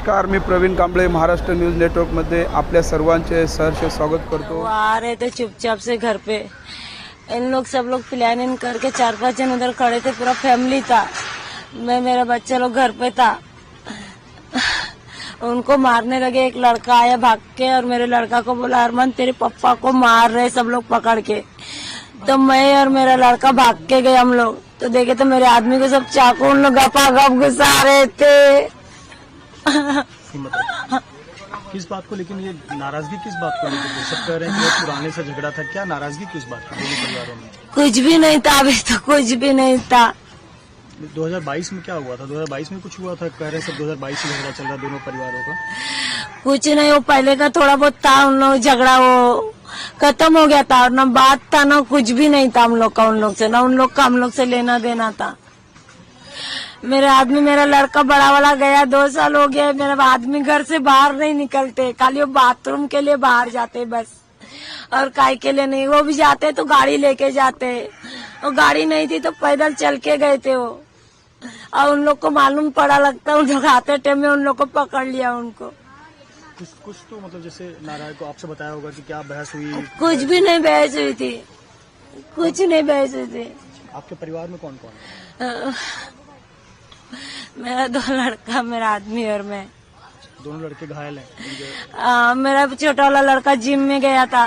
नमस्कार, मी प्रवीण कांबळे, महाराष्ट्र न्यूज़ नेटवर्कमध्ये आपल्या सर्वांचे सहर्ष स्वागत करतो. आ रहे थे चुपचाप से घर पे। इन लोग सब लोग प्लानिंग करके चार पाँच जन उधर खड़े थे, पूरा फैमिली था। मैं, मेरा बच्चा लोग घर पे था। उनको मारने लगे, एक लड़का आया भाग के और मेरे लड़का को बोला अरमान तेरे पप्पा को मार रहे सब लोग पकड़ के। तो मैं और मेरा लड़का भाग के गए हम लोग। तो देखे तो मेरे आदमी को सब चाकू, उन लोग गपा गप घुसा रहे थे। हिम्मत किस बात को लेकिन ये नाराज़गी किस बात को लेकर सब कह रहे हैं? कि पुराने से झगड़ा था क्या? नाराज़गी किस बात की दोनों परिवारों में कुछ भी नहीं था अभी तो कुछ भी नहीं था। 2022 में क्या हुआ था? 2022 में कुछ हुआ था? कह रहे हैं सब 2022 से झगड़ा चल रहा दोनों परिवारों का। कुछ नहीं वो पहले का थोड़ा बहुत था उन लोग झगड़ा वो खत्म हो गया था और ना बात था ना कुछ भी नहीं था हम लोग का उन लोग से ना उन लोग का हम लोग से लेना देना था। मेरे आदमी मेरा लड़का बड़ा वाला गया दो साल हो गया मेरा आदमी घर से बाहर नहीं निकलते खाली वो बाथरूम के लिए बाहर जाते बस और काय के लिए नहीं वो भी जाते तो गाड़ी लेके जाते वो गाड़ी नहीं थी तो पैदल चल के गए थे वो और उन लोग को मालूम पड़ा लगता उन लोग आते टाइम में उन लोग को पकड़ लिया उनको। कुछ कुछ तो मतलब जैसे नाराज़ को आपसे बताया होगा कि क्या बहस हुई? कुछ भी नहीं बहस हुई थी कुछ नहीं बहस हुई थी। आपके परिवार में कौन कौन है मेरा दो लड़का मेरा आदमी और मैं। दोनों लड़के घायल है? आ, मेरा छोटा वाला लड़का जिम में गया था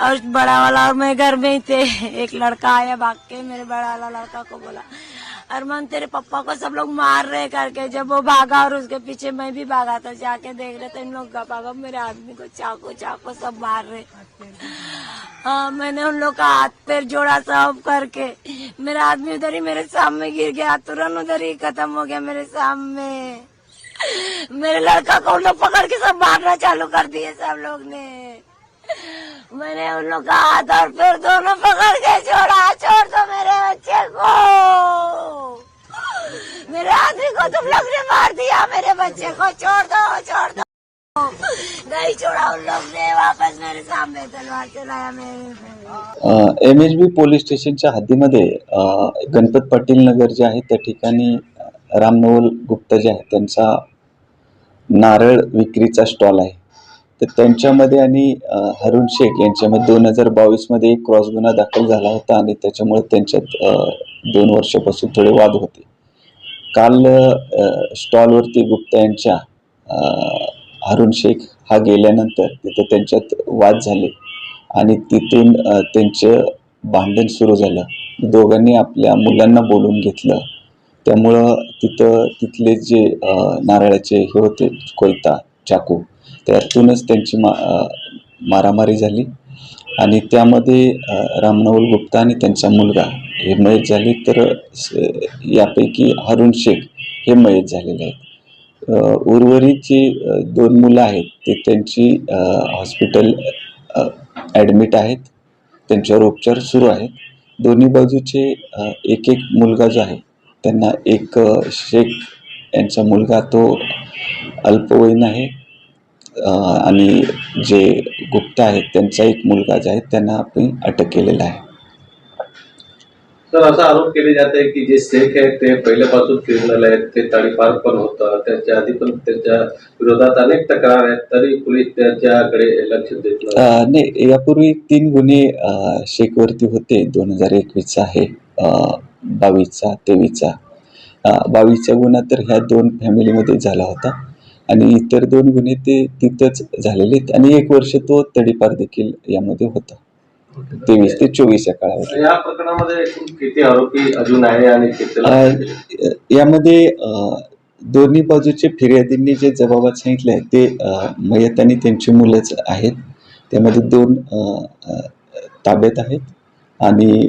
और बड़ा वाला और मैं घर में ही थे। एक लड़का आया भाग के मेरे बड़ा वाला लड़का को बोला अरमान, तेरे पप्पा को सब लोग मार रहे करके। जब वो भागा और उसके पीछे मैं भी भागा था जाके देख रहे थे इन लोग भागा। मेरे आदमी को चाकू चाकू सब मार रहे हाँ मैंने उन लोग का हाथ पैर जोड़ा सब करके। मेरा आदमी उधर ही मेरे सामने गिर गया, तुरंत उधर ही खत्म हो गया मेरे सामने। मेरे लड़का को उन लोग पकड़ के सब मारना चालू कर दिए सब लोग ने। मैंने उन लोग का हाथ और फिर दोनों पकड़ के छोड़ा छोड़ दो मेरे बच्चे को। मेरे आदमी को तुम लोग ने मार दिया मेरे बच्चे को छोड़ दो छोड़ दो। नहीं छोड़ा उन लोग ने वापस मेरे सामने तलवार चलाया मेरे एम एच बी पोलीस स्टेशनच्या हद्दीमध्ये गणपत पाटील नगर जे आहे त्या ठिकाणी रामनवल गुप्ता जे आहे त्यांचा नारळ विक्रीचा स्टॉल आहे. तर त्यांच्यामध्ये आणि हरुण शेख यांच्यामध्ये दोन हजार बावीसमध्ये एक क्रॉस गुन्हा दाखल झाला होता आणि त्याच्यामुळे त्यांच्यात दोन वर्षापासून थोडे वाद होते. काल स्टॉलवरती गुप्ता यांच्या हरुण शेख हा गेल्यानंतर तिथं त्यांच्यात वाद झाले आणि तिथून त्यांचं भांडण सुरू झालं. दोघांनी आपल्या मुलांना बोलून घेतलं. त्यामुळं तिथं तिथले जे नारळाचे हे होते कोयता चाकू त्यातूनच त्यांची मा मारामारी झाली. आणि त्यामध्ये रामनवल गुप्ता आणि त्यांचा मुलगा हे मयत झाले. तर यापैकी हरुण शेख हे मयत झालेले आहेत. उर्वरित जी दोन मुलं आहेत ते त्यांची हॉस्पिटल ॲडमिट आहेत. त्यांच्यावर उपचार सुरू आहेत. दोन्ही बाजूचे एक एक मुलगा जो आहे त्यांना एक शेख यांचा मुलगा तो अल्पवयीन आहे. आणि जे गुप्ता आहेत त्यांचा एक मुलगा जो आहे त्यांना आपण अटक केलेला आहे. सर असा आरोप केले जाते की जे शेख आहेत ते पहिल्यापासून क्रिमिनल आहेत ते तडीपार पण होतं त्याच्या आधी पण त्यांच्या विरोधात अनेक तक्रार आहेत तरी पोलीस त्याच्याकडे लक्ष देत नाही यापूर्वी तीन गुन्हे अ, शेखवरती होते. दोन हजार एकवीसचा आहे अ, बावीसचा तेवीसचा. अ, बावीसचा गुन्हा तर ह्या दोन फॅमिलीमध्ये झाला होता. आणि इतर दोन गुन्हे ते तिथंच झालेले आहेत. आणि एक वर्ष तो तडीपार देखील यामध्ये होता. तेवीस ते चोवीस या काळामध्ये. या प्रकरणामध्ये किती आरोपी अजून आहे आणि यामध्ये दोन्ही बाजूचे फिर्यादींनी जे जबाबात सांगितले आहेत ते मयत आणि त्यांची मुलंच आहेत. त्यामध्ये दोन ताब्यात आहेत. आणि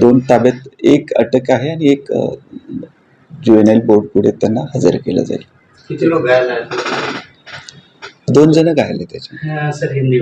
दोन ताब्यात एक अटक आहे आणि एक ज्युएनएल बोर्ड पुढे त्यांना हजर केलं जाईल. किती लोक घायल आहेत? दोन जण घायल आहेत त्याच्यात सर हिंदी